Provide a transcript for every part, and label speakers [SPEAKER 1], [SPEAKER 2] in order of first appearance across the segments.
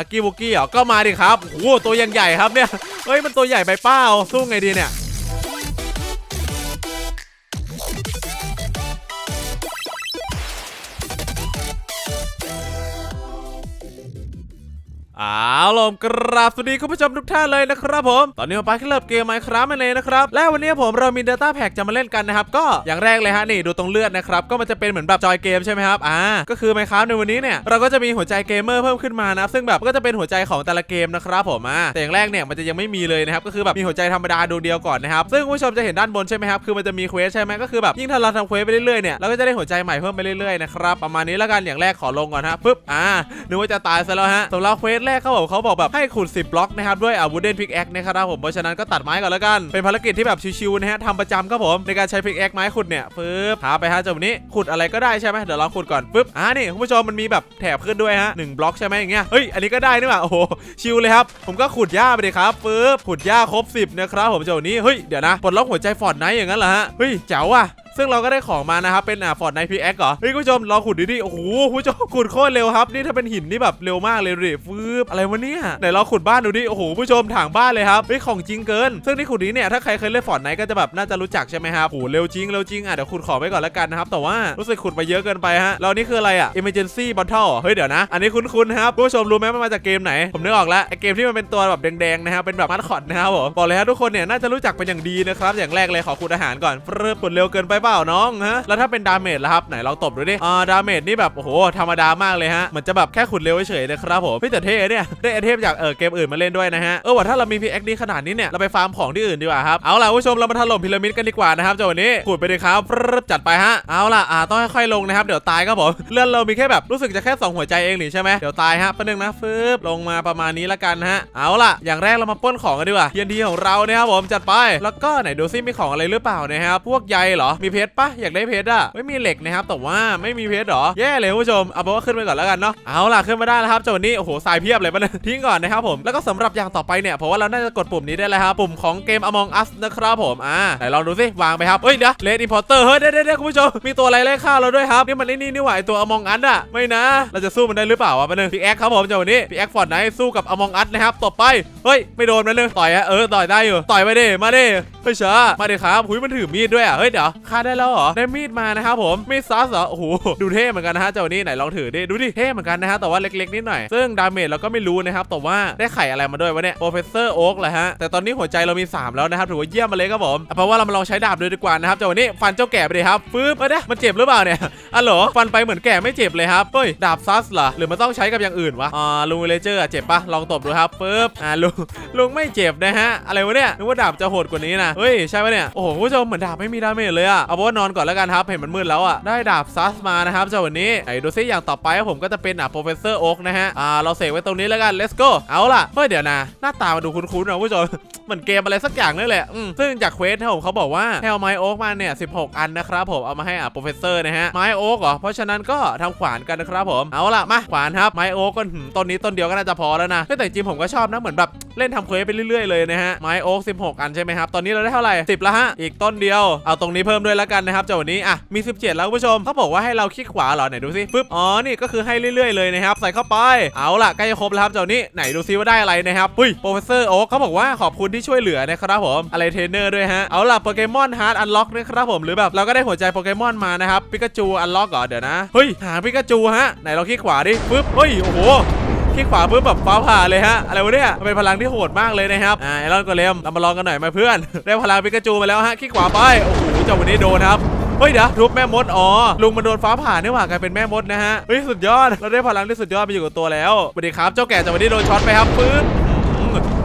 [SPEAKER 1] ฮักกี้บุกกี้เหรอก็มาดิครับโอ้โหตัวยังใหญ่ครับเนี่ยเฮ้ยมันตัวใหญ่ไปเป้าสู้ไงดีเนี่ย อาลมกราบสวัสดีคุณผู้ชมทุกท่านเลยนะครับผม ตอนนี้ผมไปขึ้นเริ่มเกมไมครับนั่เองนะครับ และวันนี้ผมเรามี Data Pack จะมาเล่นกันนะครับ ก็อย่างแรกเลยฮะนี่ดูตรงเลือดนะครับ ก็มันจะเป็นเหมือนแบบจอยเกมใช่ไหมครับ อ่า ก็คือไมครับในวันนี้เนี่ย เราก็จะมีหัวใจเกมเมอร์เพิ่มขึ้นมานะซึ่งแบบก็จะเป็นหัวใจของแต่ละเกมนะครับผมอ่าแต่อย่างแรกเนี่ยมันจะยังไม่มีเลยนะครับก็คือแบบมีหัวใจธรรมดาดวงเดียวก่อนนะครับซึ่งคุณผู้ชมจะเห็นด้านบนใช่ไหมครับคือมันจะมีเควสใช่ไหมก็คือแบบยิ่งถ้าเราทำเควสไปเรื่อยๆเนี่ยเราก็จะได้หัวใจใหม่เพิ่มไปเรื่อยๆนะครับประมาณนี้แล้วกันอย่างแรกขอลงก่อนฮะปึ๊บอ่านึกว่าจะตายซะแล้วฮะสำหรับเควสแรกเขาบอกเขาบอกแบบให้ขุด 10บล็อกนะครับด้วยอาวุธเด่นพิกแอคนะครับผมเพราะฉะนั้นก็ตัดไม้ก่อนแล้วกันเป็นภารกิจที่แบบชิวๆนะฮะทำประจำครับผมในการใช้พิกแอคไม้ขุดเนี่ยปึ๊บหาไปฮะจังหวะนี้ขุดอะไรก็ได้ใช่ไหมเดี๋ยวลองขุดก่อนปึ๊บอ่านี่คุณผู้ชมมันมีแบบแถบขึ้นด้วยฮะหนึ่งบล็อกใช่ไหมอย่างเงี้ยเฮ้ยอันนี้ก็ได้นี่หว่าโอ้โหชิวเลยครับผมก็ขุดหญ้าไปเลยครับปึ๊บขุดหญ้าครบ 10นะครับผมจังหวะนี้เฮ้ยเดี๋ยวนะปลดล็อกหัวใจฟอร์ดไนท์อย่างนั้นเหรอฮะเฮ้ยแจ๋วว่ะ ซึ่งเราก็ได้ของมานะครับเป็นอ่าฟอร์ดไนพีแอคเหรอเฮ้ยคุณผู้ชมลองขุดดูดิโอ้โหคุณผู้ชมขุดโคตรเร็วครับนี่ถ้าเป็นหินนี่แบบเร็วมากเลยดูดิฟืบอะไรวะเนี่ยไหนเราขุดบ้านดูดิโอ้โหคุณผู้ชมถางบ้านเลยครับเฮ้ยของจริงเกิน ซึ่งที่ขุดนี้เนี่ยถ้าใครเคยเล่นฟอร์ดไนก็จะแบบน่าจะรู้จักใช่ไหมครับโอ้โหเร็วจริงเร็วจริงอะเดี๋ยวขุดของไปก่อนแล้วกันนะครับแต่ว่ารู้สึกขุดไปเยอะเกินไปฮะแล้วนี่คืออะไรอะ emergency bottle เฮ้ยเดี๋ยวนะ อันนี้คุ้นๆครับผู้ชมรู้ไหมมันมาจากเกมไหน ผมนึกออกแล้วไอเกมที่มันเป็นตัวแบบแดงๆนะครับเป็นแบบมัดคอดนะครับผมบอกเลยฮะทุกคนเนี่ยน่าจะรู้จักเป็นอย่างดีนะครับอย่างแรกเลยขอขุดอาหารก่อนเริ่มขุดเร็วเกินไปปล่าน้องฮะแล้วถ้าเป็นดาเมจล่ะครับไหนลองตบดูดิอ่าดาเมจนี่แบบโอ้โหธรรมดามากเลยฮะเหมือนจะแบบแค่ขุดเร็วเฉยๆนะครับผมพี่แต่เท่เนี่ยได้ไอเทมจากเออเกมอื่นมาเล่นด้วยนะฮะเออว่าถ้าเรามีพีเอ็กดีขนาดนี้เนี่ยเราไปฟาร์มของที่อื่นดีกว่าครับเอาล่ะคุณผู้ชมเรามาถล่มพีระมิดกันดีกว่านะครับจังหวะนี้ขุดไปเลยครับจัดไปฮะเอาล่ะอ่าต้องค่อยๆลงนะครับเดี๋ยวตายครับผมเลื่อนเรามีแค่แบบรู้สึกจะแค่สองหัวใจเองหนี่ใช่ไหมเดี๋ยวตายฮะป๊บนึงนนะฟืบลงมาประมาณนี้ละกันฮะเอาล่ะอย่างแรกเรามาป้นของกันดีกว่าเยนดีของเรานี่ยครับผมจัดไปแล้วก็ไหนดูซิมีของอะไรหรือเปล่านะครับพวกใยเหรอมีเพชรปะอยากได้เพชรอะไม่มีเหล็กนะครับแต่ว่าไม่มีเพชรเหรอแย่เลยคุณผู้ชมเอาเป็นว่าขึ้นไปก่อนแล้วกันเนาะเอาล่ะขึ้นมาได้แล้วครับจังหวะนี้โอ้โหทรายเพียบเลยปะเนี่ยทิ้งก่อนนะครับผมแล้วก็สำหรับอย่างต่อไปเนี่ยเพราะว่าเราน่าจะกดปุ่มนี้ได้แล้วครับปุ่มของเกม Among Us นะครับผมอ่าไหนลองดูสิวางไปครับเฮ้ยเดี๋ยวเลดอินพอร์เตอร์เฮ้ยเดี๋ยวเดี๋ยวเดี๋ยวคุณผู้ชมมีตัวอะไรไล่ฆ่าเราด้วยครับนี่มันไอ้นี่นี่หว่าไอตัว Among Us อะไม่นะ เราจะสู้มันได้หรือเปล่าวะมาหนึ่งพี่แอคครับผมจังหวะนี้พี่แอคฟอร์ดไนท์สู้กับ Among Us นะครับต่อไปเฮ้ยไม่โดนมันเลยต่อยฮะเออต่อยได้อยู่ต่อยไปดิมาดิเฮ้ยเช้ามาดิครับหุยมันถือมีดด้วยอะเฮ้ยเดี๋ยวฆ่าได้แล้วเหรอได้มีดมานะครับผมมีดซัสเหรอโอ้โหดูเท่เหมือนกันนะฮะเจ้านี้ไหนลองถือดิดูดิเท่เหมือนกันนะฮะแต่ว่าเล็กๆนิดหน่อยซึ่งดาเมจเราก็ไม่รู้นะครับแต่ว่าได้ไข่อะไรมาด้วยวะเนี่ยโปรเฟสเซอร์โอ๊กเหรอฮะแต่ตอนนี้หัวใจเรามี 3 แล้วนะครับถือว่าเยี่ยมมาเลยครับผมเอาเพราะว่าเรามาลองใช้ดาบดูดีกว่านะครับเจ้านี้ฟันเจ้าแก่ไปเลยครับฟืบเอ้ยเดี๋ยวมันเจ็บหรือเปล่าเนี่ยอะเหรอฟันไปเหมือนแก่ไม่เจ็บเลยครับเฮ้ยดาบซัสเหรอหรือมันต้องใช้กับอย่างอื่นวะอ่าลุงเลเจอร์เจ็บปะลองตบดูครับฟืบอ่าลุงลุงไม่เจ็บนะฮะ อะไรวะเนี่ยนึกว่าดาบจะโหดกว่านี้นะเฮ้ยใช่ปะเนี่ยโอ้โหคุณผู้ชมเหมือนดาบไม่มีดาเมจเลยอะเอาเป็นว่านอนก่อนแล้วกันครับเห็นมันมืดแล้วอะได้ดาบซัสมานะครับเจ้าวันนี้ไอ้ดูซิอย่างต่อไปผมก็จะเป็นอะโปรเฟสเซอร์โอ๊กนะฮะอ่าเราเสกไว้ตรงนี้แล้วกัน let's go เอาล่ะเฮ้ยเดี๋ยวนะหน้าตามันดูคุ้นๆนะคุณผู้ชม เหมือนเกมอะไรสักอย่างนี่แหละซึ่งจากเควสที่ผมเขาบอกว่าให้เอาไม้โอ๊กมาเนี่ย16 อันนะครับผมเอามาให้อะโปรเฟสเซอร์นะฮะไม้โอ๊กเหรอเพราะฉะนั้นก็ทำขวานกันนะครับผมเอาละมาขวานครับไม้โอ๊กก็ต้นนี้ต้นเดียวก็น่าจะพอแล้วนะแต่จริงผมก็ชอบนะเหมือนแบบเล่นทำเควสไปเรื่อยๆเลยนะฮะไม้โอ๊ก16 อันใช่ไหมครับตอนนี้เราได้เท่าไหร่10แล้วฮะอีกต้นเดียวเอาตรงนี้เพิ่มด้วยแล้วกันนะครับเจ้าวันนี้อะมี 17 แล้วคุณผู้ชมเขาบอกว่าให้เราคลิกขวาเหรอไหนดูซิปึ๊บอ๋อนี่ก็คือให้เรื่อยๆเลยนะครับใส่เข้าไปเอาล่ะใกล้จะครบแล้วครับจ้านี้ไหนดูซิว่าได้อะไรนะครับอุ้ยโปรเฟสเซอร์โอ๊กเขาบอกว่าขอบคุณทีช่วยเหลือนะครับผมอะไรเทรนเนอร์ด้วยฮะเอาล่ะโปเกมอนฮาร์ดอันล็อกนะครับผมหรือแบบเราก็ได้หัวใจโปเกมอนมานะครับปิกาจูอันล็อกเหรอเดี๋ยวนะเฮ้ยหาปิกาจูฮะไหนเราคลิกขวาดิปึ๊บเฮ้ยโอ้โหคลิกขวาปุ๊บแบบฟ้าผ่าเลยฮะอะไรวะเนี่ยเป็นพลังที่โหดมากเลยนะครับอ่าไอรอนโกเลมเรามาลองกันหน่อยมาเพื่อน ได้พลังปิกาจูมาแล้วฮะคลิกขวาไปโอ้โหเจ้าวันนี้โดนครับเฮ้ยเดี๋ยวทุบแม่มดอ๋อลุงมันโดนฟ้าผ่านี่หว่ากลายเป็นแม่มดนะฮะเฮ้ยสุดยอดเราได้พลังที่สุดยอดไปอยู่กับตัวแล้วสวัสดีครับเจ้าแก่จ้าวันนี้โดนช็อตไปครับปื๊ด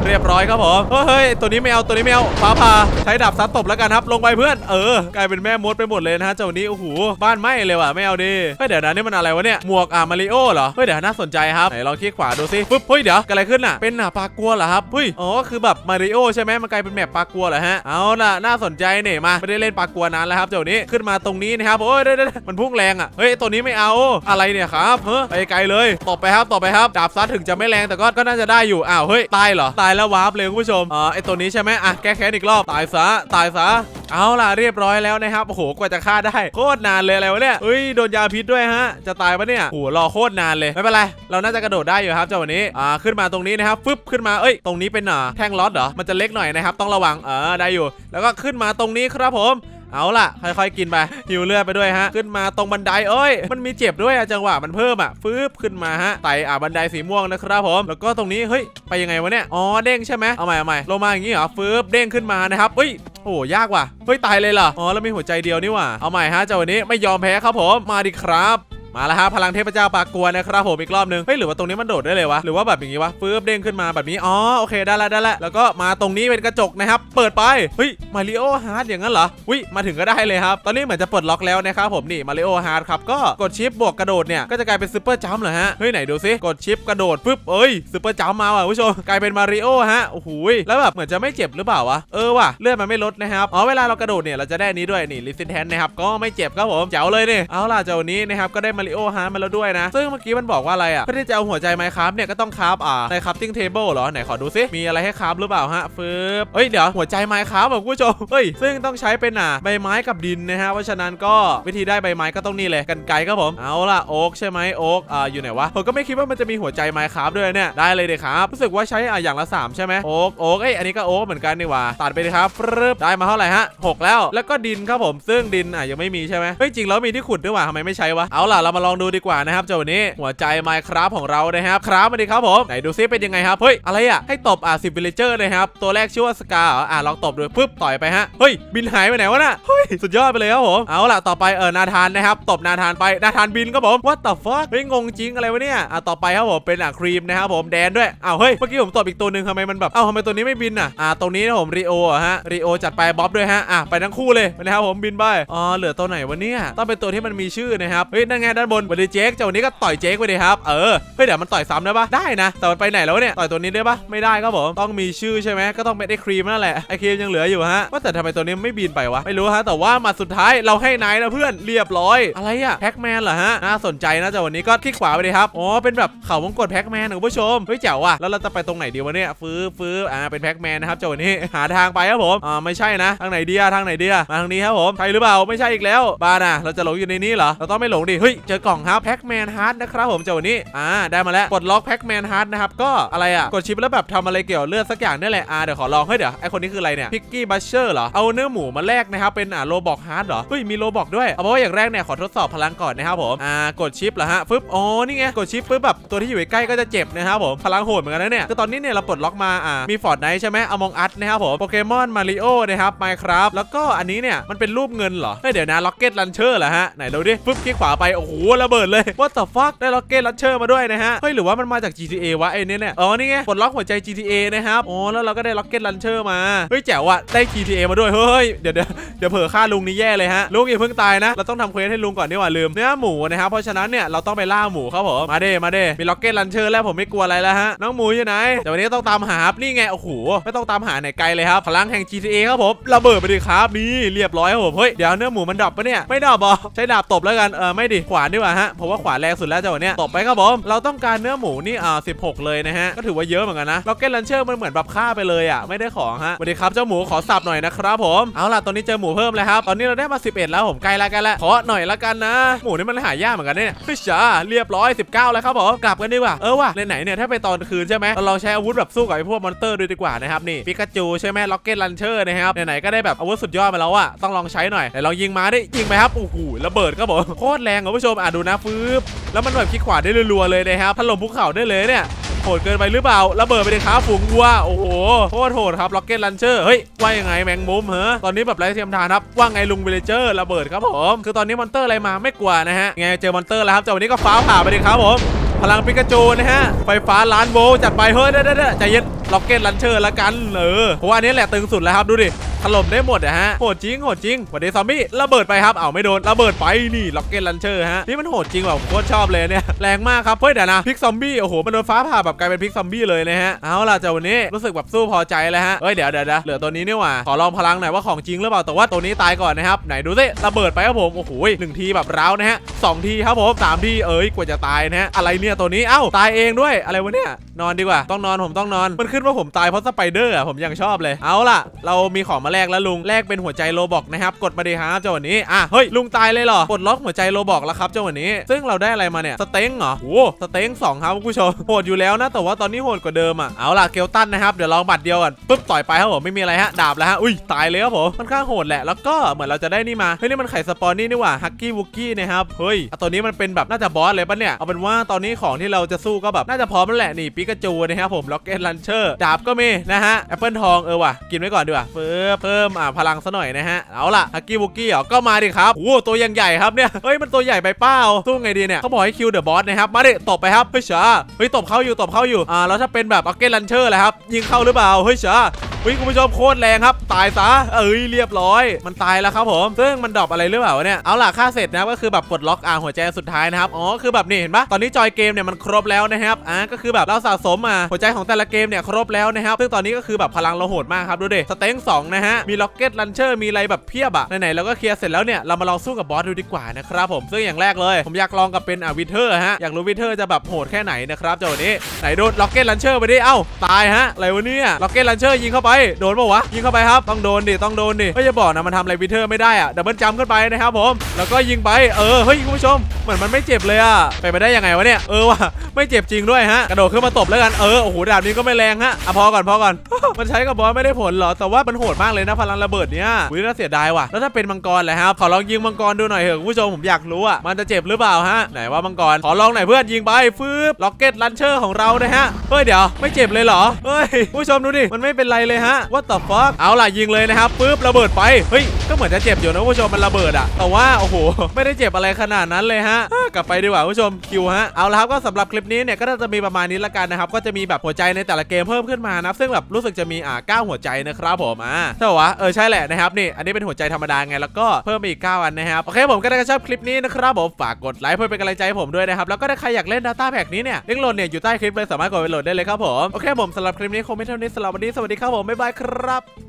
[SPEAKER 1] เรียบร้อยครับผมเฮ้ยเฮ้ยตัวนี้ไม่เอาตัวนี้ไม่เอาฟ้าผ่าใช้ดาบซัดตบแล้วกันครับ ลงไปเพื่อนเออกลายเป็นแม่มดไปหมดเลยนะฮะเจ้านี้โอ้โหบ้านไหม้เลยว่ะไม่เอาดิเฮ้ยเดี๋ยวนะนี่มันอะไรวะเนี่ยหมวกอะมาริโอเหรอเฮ้ยเดี๋ยวน่าสนใจครับไหนลองคลิกขวาดูสิปึ๊บเฮ้ยเดี๋ยวอะไรขึ้นอะเป็นอะปลากัวเหรอครับเฮ้ยอ๋อคือแบบมาริโอใช่ไหมมันกลายเป็นแมปปลากัวเหรอฮะเอาล่ะน่าสนใจเนี่ยมาไม่ได้เล่นปลากัวนานแล้วครับเจ้านี้ขึ้นมาตรงนี้นะครับโอ้ยเด้ๆมันพุ่งแรงอะเฮ้ยตัวนี้ไม่เอาอะไรเนี่ยครับเฮ้ยไปไกลเลยตบไปครับตบไปครับดาบซัดถึงจะไม่แรงแต่ก็ก็น่าจะได้อยู่อ้าวเฮ้ยตายเหรอตายแล้ววาร์ปเลยคุณผู้ชมอ่าไอตัวนี้ใช่ไหมอะแก้แค้นอีกรอบตายซะตายซะเอาล่ะเรียบร้อยแล้วนะครับโอ้โหกว่าจะฆ่าได้โคตรนานเลยอะไรวะเนี่ยเฮ้ยโดนยาพิษด้วยฮะจะตายปะเนี่ยโอ้โหรอโคตรนานเลยไม่เป็นไรเราน่าจะกระโดดได้อยู่ครับเจ้าวันนี้อ่าขึ้นมาตรงนี้นะครับฟึบขึ้นมาเอ้ยตรงนี้เป็นอ่าแท่งล็อตเหรอมันจะเล็กหน่อยนะครับต้องระวังเออได้อยู่ แล้วก็ขึ้นมาตรงนี้ครับผม เอาล่ะ ค่อยๆกินไปหิวเลือดไปด้วยฮะ ขึ้นมาตรงบันไดเอ้ย มันมีเจ็บด้วยอะจังหวะมันเพิ่มอะฟืบขึ้นมาฮะไต่อ่าบันไดสีม่วงนะครับผม แล้วก็ตรงนี้เฮ้ยไปยังไงวะเนี่ยอ๋อเด้งใช่ไหมเอาใหม่เอาใหม่ลงมาอย่างงี้เหรอฟืบเด้งขึ้นมานะครับเฮ้ยโอ้ยากว่ะเฮ้ยตายเลยเหรออ๋อแล้วมีหัวใจเดียวนี่ว่ะเอาใหม่ฮะเจ้าวันนี้ไม่ยอมแพ้ครับผมมาดิครับ มาแล้วฮะพลังเทพเจ้าปากกวนนะครับผมอีกรอบหนึงเฮ้ยหรือว่าตรงนี้มันโดดได้เลยวะหรือว่าแบบอย่างงี้วะฟืบเด้งขึ้นมาแบบนี้อ๋อโอเคได้ล้วได้ล้วแล้วก็มาตรงนี้เป็นกระจกนะครับเปิดไปเฮ้ยมาริโอฮาร์ดอย่างนั้นเหรอวิมาถึงก็ได้เลยครับตอนนี้เหมือนจะปลดล็อกแล้วนะครับผมนี่มาริโอฮาร์ดครับก็กดชิปบวกกระโดดเนี่ยก็จะกลายเป็นซูเปอร์จัมป์เหรอฮะเฮ้ยไหนดูซิกดชิปกระโดดปุ๊บเอ้ยซูเปอร์จัมป์มาว่ะคุณผู้ชมกลายเป็นมาริโอฮะโอ้โหยแล้วแบบเหมือนจะไม่เจ็บหรือเปล่าวะเออว่ะเลือดมันไม่ลดนะครับอ๋อเวลาเรากระโดดเนี่ยเราจะได้นี้ด้วยนี่ลิซินแทนนะครับก็ไม่เจ็บครับผมเจ๋วเลยนี่เอาล่ะเจ้านี้นะครับก็ได้มาริโอฮาร์มาแล้วด้วยนะ ซึ่งเมื่อกี้มันบอกว่าอะไรอะเพื่อที่จะเอาหัวใจไมค์ครับเนี่ยก็ต้องคราฟอ่าในคราฟติ้งเทเบิลเหรอไหนขอดูซิมีอะไรให้คราฟหรือเปล่าฮะฟึบเฮ้ยเดี๋ยวหัวใจไมค์ครับคุณผู้ชมเฮ้ยซึ่งต้องใช้เป็นอะใบไม้กับดินนะฮะเพราะฉะนั้นก็วิธีได้ใบไม้ก็ต้องนี่เลยกันไกรครับผมเอาล่ะโอ๊กใช่ไหมโอ๊กอ่าอยู่ไหนวะผมก็ไม่คิดว่ามันจะมีหัวใจไมค์ครับด้วยเนี่ยได้เลยเด็ครับรู้สึกว่าใช้อะอย่างละสามใช่ไหมโอ๊กโอ๊กเอ้ยอันนี้ก็โอ๊กเหมือนกันนี่ว่าตัดไปเลยครับฟึบได้มาเท่าไหร่ฮะหกแล้วแล้วก็ดินครับผมซึ่งดินอะยังไม่มีใช่ไหมเฮ้ยจริงแล้วมีที่ขุดด้วยว่ะทำไมไม่ใช้วะเอาล่ะเรามาลองดูดีกว่านะครับเจ้าวันนี้หัวใจไมค์ครับของเรานะครับครับมาดิครับผมไหนดูซิเป็นยังไงครับเฮ้ยอะไรอะให้ตบอะสิบวิลเลเจอร์เลยครับตัวแรกชื่อว่าสการออะลองตบดูปุ๊บต่อยไปฮะเฮ้ยบินหายไปไหนวะน่ะเฮ้ยสุดยอดไปเลยครับผมเอาล่ะต่อไปเออนาธานนะครับตบนาธานไปนาธานบินครับผม what the fuck เฮ้ยงงจริงอะไรวะเนี่ยอะต่อไปครับผมเป็นอะครีมนะครับผมแดนด้วยอ้าวเฮ้ยเมื่อกี้ผมตบอีกตัวหนึ่งทำไมมันแบบเอ้าทำไมตัวนี้ไม่บินอะอะตรงนี้นะผมรีโอฮะรีโอจัดไปบ๊อบด้วยฮะอะไปทั้งคู่เลยนะครับผมบินไปอ๋อเหลือตัวไหนวะเนี่ยต้องเป็นตัวที่มันมีชื่อนะครับเฮ้ยนั่นไงด้านบนวันดีเจ๊กเจ้าวันนี้ก็ต่อยเจ๊กไปดิครับเออเฮ้ยเดี๋ยวมันต่อยซ้ำได้ปะได้นะแต่มันไปไหนแล้วเนี่ยต่อยตัวนี้ได้ปะไม่ได้ครับผมต้องมีชื่อใช่ไหมก็ต้องเป็นไอ้ครีมนั่นแหละไอ้ครีมยังเหลืออยู่ฮะว่าแต่ทำไมตัวนี้ไม่บินไปวะไม่รู้ฮะแต่ว่ามาสุดท้ายเราให้นายนะเพื่อนเรียบร้อยอะไรอะแพ็กแมนเหรอฮะน่าสนใจนะเจ้าวันนี้ก็คลิกขวาไปเลยครับอ๋อเป็นแบบเขาวงกดแพ็กแมนคุณผู้ชมเฮ้ยเจ๋วว่ะแล้วเราจะไปตรงไหนดีวะเนี่ยฟื้อฟื้ออ่าเป็นแพ็กแมนนะครับเจ้าวันนี้หาทางไปครับผมอ่าไม่ใช่นะทางไหนดีอะทางไหนดีอะมาทางนี้ครับผมใช่หรือเปล่าไม่ใช่อีกแล้วบ้านะเราจะหลงอยู่ในนี้เหรอเราต้องไม่หลงดิเฮ้ยเจอ กล่องครับแพ็กแมนฮาร์ดนะครับผมเจ้าวันนี้อ่าได้มาแล้วกดล็อกแพ็กแมนฮาร์ดนะครับก็อะไรอะกดชิปแล้วแบบทำอะไรเกี่ยวเลือดสักอย่างนี่แหละอ่าเดี๋ยวขอลองเฮ้เดี๋ยวไอคนนี้คืออะไรเนี่ยพิกกี้บัชเชอร์เหรอเอาเนื้อหมูมาแลกนะครับเป็นอ่าโลบอกฮาร์ดเหรอเฮ้ยมีโลบอกด้วยเอาเป็นว่าอย่างแรกเนี่ยขอทดสอบพลังก่อนนะครับผมอ่ากดชิปเหรอฮะฟึบอ๋อนี่ไงกดชิปฟึบแบบตัวที่อยู่ใกล้ก็จะเจ็บนะครับผมพลังโหดเหมือนกันนะเนี่ยคือตอนนี้เนี่ยเราปลดล็อกมาอ่ามีฟอร์ดไนใช่ไหมอมองอัดนะครับผมโปเกมอนมาริโอนะครับไมครับแล้วก็อันนี้เนี่ยมันเป็นรูปเงินเหรอเฮ้ยเดี๋ยวนะล็อกเก็ตลันเชอร์เหรอฮะไหนดูดิฟึบคลิกขวาไปโอ้โหระเบิดเลย what the fuck ได้ล็อกเก็ตลันเชอร์มาด้วยนะฮะเฮ้ยหรือว่ามันมาจาก GTA วะไอ้เนี่ยเนี่ยอ๋อนี่ไงปลดล็อกหัวใจ GTA นะครับอ๋อแล้วเราก็ได้ล็อกเก็ตลันเชอร์มาเฮ้ยแจ๋วอะได้ GTA มาด้วยเฮ้ยเดี๋ยวเดี๋ยวเดี๋ยวเผลอฆ่าลุงนี่แย่เลยฮะลุงอย่าเพิ่งตายนะเราต้องทำเควสให้ลุงก่อนดีกว่าลืมเนื้อหมูนะครับเพราะฉะนั้นเนี่ยเราต้องไปล่าหมูครับผมมาเด้มาเด้มีล็อกเก็ตลันเชอร์แล้วผมไม่กลัวอะไรแล้วฮะน้องหมูอยู่ไหนแต่วันนี้ต้องตามหาครับนี่ไงโอ้โหไม่ต้องตามหาไหนไกลเลยครับพลังแห่ง GTA ครับผมระเบิดไปดิครับนี่เรียบร้อยครับผมเฮ้ยเดี๋ยวเนื้อหมูมันดับปะเนี่ยไม่ดับเหรอใช้ดาบตบแล้วกันเออไม่ดิขวานดีกว่าฮะผมว่าขวานแรงสุดแล้วจังหวะเนี้ยตบไปครับผมเราต้องการเนื้อหมูนี่อ่า16เลยนะฮะก็ถือว่าเยอะเหมือนกันนะล็อกเก็ตลันเชอร์มันเหมือนแบบฆ่าไปเลยอะไม่ได้ของฮะสวัสดีครับเจ้าหมูขอสับหน่อยนะครับผมเอาล่ะตอนนี้เจอหมูเพิ่มแล้วครับตอนนี้เราได้มา 11 แล้วผมใกล้แล้วกล้แล้วขอหน่อยละกันนะ หมูนี่มันหายากเหมือนกันเนี่ยเฮ้ยจ้าเรียบร้อย 19 แล้วครับผมกลับกันดีกว่าเออว่ะไหนๆเนี่ยถ้าไปตอนคืนใช่ไหมเราลองใช้อาวุธแบบสู้กับไอ้พวกมอนเตอร์ดูดีกว่านะครับนี่ปิกาจูใช่ไหมล็อกเก็ตลันเชอร์นะครับไหนๆก็ได้แบบอาวุธสุดยอดมาแล้วอะต้องลองใช้หน่อยไหนลองยิงมาดิยิงไปครับโอ้โหระเบิดครับผมโคตรแรงคุณผู้ชมอะดูนะฟืบแล้วมันแบบคลิกขวาได้รัวๆเลยนะครับถล่มภูเขาได้เลยเนี่ยโหดเกินไปหรือเปล่าระเบิดไปเลยครับฝูงวัวโอ้โหโคตรโหดครับล็อกเก็ตลันเชอร์เฮ้ยว่ายังไงแมงมุมเหรอตอนนี้แบบไร้เทียมทานครับว่าไงลุงวิลเลเจอร์ระเบิดครับผมคือตอนนี้มอนเตอร์อะไรมาไม่กลัวนะฮะไงเจอมอนเตอร์แล้วครับจากวันนี้ก็ฟ้าผ่าไปเลยครับผมพลังปิกาจูนะฮะไฟฟ้าล้านโวลต์จัดไปเฮ้ยเด้อเด้อใจเย็นล็อกเก็ตลันเชอร์ละกันเออเพราะว่าอันนี้แหละตึงสุดแล้วครับดูดิถล่มได้หมดอะฮะโหดจริงโหดจริงวันนี้ซอมบี้ระเบิดไปครับเอาไม่โดนระเบิดไปนี่ล็อกเก็ตลันเชอร์ฮะนี่มันโหดจริงแบบโคตรชอบเลยเนี่ยแรงมากครับเฮ้ยเดี๋ยวนะพิกซอมบี้โอ้โหมันโดนฟ้าผ่าแบบกลายเป็นพิกซอมบี้เลยนะฮะเอาล่ะจ้าวันนี้รู้สึกแบบสู้พอใจแล้วฮะเฮ้ยเดี๋ยวเดี๋ยวเหลือตัวนี้นี่หว่าขอลองพลังหน่อยว่าของจริงหรือเปล่าแต่ว่าตัวนี้ตายก่อนนะครับไหนดูสิระเบิดไปครับผมโอ้โหหนึ่งทีแบบร้าวนะฮะสองทีครับผมสามทีเอ้ยกว่าจะตายนะฮะอะไรเนี่ยตัวนี้เอ้าตายเองด้วยอะไรวะเนี่ยนอนดีกว่าต้องนอนผมต้องนอนมันคขึ้นว่าผมตายเพราะสไปเดอร์อะผมยังชอบเลย เอาล่ะ เรามีของมาแลกแล้วลุงแลกเป็นหัวใจโลบอกนะครับ กดมาดีครับเจ้าวันนี้ อะ เฮ้ย ลุงตายเลยเหรอ กดล็อกหัวใจโลบอกแล้วครับเจ้าวันนี้ ซึ่งเราได้อะไรมาเนี่ย สเต็งเหรอ โอ้สเต็งสองครับคุณผู้ชม โหดอยู่แล้วนะ แต่ว่าตอนนี้โหดกว่าเดิมอะ เอาล่ะ เกลตันนะครับ เดี๋ยวลองบัตรเดียวก่อนปุ๊บต่อยไปครับผม ไม่มีอะไรฮะ ดาบแล้วฮะ อุ้ย ตายเลยครับผมค่อนข้างโหดแหละ แล้วก็เหมือนเราจะได้นี่มา เฮ้ย นี่มันไข่สปอนนี่นี่หว่า ฮักกี้วุกกี้นะครับ เฮ้ยตัวนี้มันเป็นแบบน่าจะบอสเลยปะเนี่ย เอาเป็นว่าตอนนี้ของที่เราจะสู้ก็แบบน่าจะพร้อมแล้วแหละนี่ปิกาจูนะครับผมล็อกเก็ตลันเชอร์ดาบก็มีนะฮะแอปเปิลทองเออว่ะกินไว้ก่อนดีกว่าเพิ่มเพิ่มอ่าพลังซะหน่อยนะฮะเอาล่ะฮักกี้วุกกี้เหรอก็มาดิครับโอ้ตัวยังใหญ่ครับเนี่ยเฮ้ยมันตัวใหญ่ไปเป้าสู้ไงดีเนี่ยเขาบอกให้คิวเดอะบอสนะครับมาดิตบไปครับเฮ้ยช้าเฮ้ยตบเข้าอยู่ตบเข้าอยู่อ่าแล้วถ้าเป็นแบบล็อกเก็ตลันเชอร์แหละครับยิงเข้าหรือเปล่าเฮ้ยช้าเฮ้ยคุณผู้ชมโคตรแรงครับ ตายซะเอ้ยเรียบร้อย มันตายแล้วครับผมซึ่งมันดรอปอะไรหรือเปล่าเนี่ยเอาล่ะค่าเสร็จนะก็คือแบบปลดล็อกอ่าหัวใจสุดท้ายนะครับอ๋อคือแบบนี่เห็นปะตอนนี้จอยเกมเนี่ยมันครบแล้วนะครับอ่าก็คือแบบเราสะสมมาหัวใจของแต่ละเกมเนี่ยครบแล้วนะครับซึ่งตอนนี้ก็คือแบบพลังเราโหดมากครับดูดิสเต็งสองนะฮะมีล็อกเก็ตลันเชอร์มีอะไรแบบเพียบอะไหนๆเราก็เคลียร์เสร็จแล้วเนี่ยเรามาลองสู้กับบอสดูดีกว่านะครับผมซึ่งอย่างแรกเลยผมอยากลองกับเป็นอ่าวิเทอร์ฮะอยากรู้วิเทอร์จะแบบโหดแค่ไหนนะครับเจ้าวันนี้ไหนโดนล็อกเก็ตลันเชอร์ไปดิเอ้าตายฮะอะไรวะเนี่ยล็อกเก็ตลันเชอร์ยิงเข้าไปโดนปะวะยิงเข้าไปครับต้องโดนดิต้องโดนดิไม่จะบอกนะมันทำอะไรวิเทอร์ไม่ได้อะดับเบิลจัมขึ้นไปนะครับผมแล้วก็ยิงไปเออเฮ้ยคุณผู้ชมเหมือนมันไม่เจ็บเลยอะไปไปได้ยังไงวะเนี่ยเออว่ะไม่เจ็บจริงด้วยฮะกระโดดขึ้นมาตบแล้วกันเออโอ้โหดาบนี้ก็ไม่แรงฮะอะพอก่อนพอก่อน มันใช้กับบอสไม่ได้ผลเหรอ แต่ว่ามันโหดมากเลยนะพลังระเบิดเนี่ยวิน่าเสียดายว่ะ แล้วถ้าเป็นมังกรแหละครับ ขอลองยิงมังกรดูหน่อยเถอะคุณผู้ชมผมอยากรู้อะ มันจะเจ็บหรือเปล่าฮะ ไหนว่ามังกร ขอลองหน่อยเพื่อนยิงไปฟืบล็อกเก็ตลันเชอร์ของเรานะฮะ เฮ้ยเดี๋ยวไม่เจ็บเลยเหรอ เฮ้ยผู้ชมดูดิ มันไม่เป็นไรเลยฮะ what the fuck เอาล่ะยิงเลยนะครับปึ๊บระเบิดไป เฮ้ย ก็เหมือนจะเจ็บอยู่นะผู้ชมมันระเบิดอะ แต่ว่าโอ้โห ไม่ได้เจ็บอะไรขนาดนั้นเลยฮะ กลับไปดีกว่าผู้ชมคิวฮะ เอาละครับก็สำหรับคลิปนี้เนี่ยก็จะมีประมาณนี้ละกันนะครับ ก็จะมีแบบหัวใจในแต่ละเกมเพิ่มขึ้นมานะซึ่งแบบรู้สึกจะมีอ่าเก้าหัวใจนะครับผมอ่าใช่ปะวะเออใช่แหละนะครับนี่อันนี้เป็นหัวใจธรรมดาไงแล้วก็เพิ่มอีก 9 อันนะครับโอเคผมก็ได้ชอบคลิปนี้นะครับผมฝากกดไลค์เพื่อเป็นกำลังใจผมด้วยนะครับแล้วก็ถ้าใครอยากเล่น Data Pack นี้เนี่ยลิงก์โหลดเนี่ยอยู่ใต้คลิปเลยสามารถกดไปโหลดได้เลยครับผมโอเคผมสำหรับคลิปนี้คงไม่เท่านี้สำหรับวันนี้สวัสดีครับผมบ๊ายบายครับ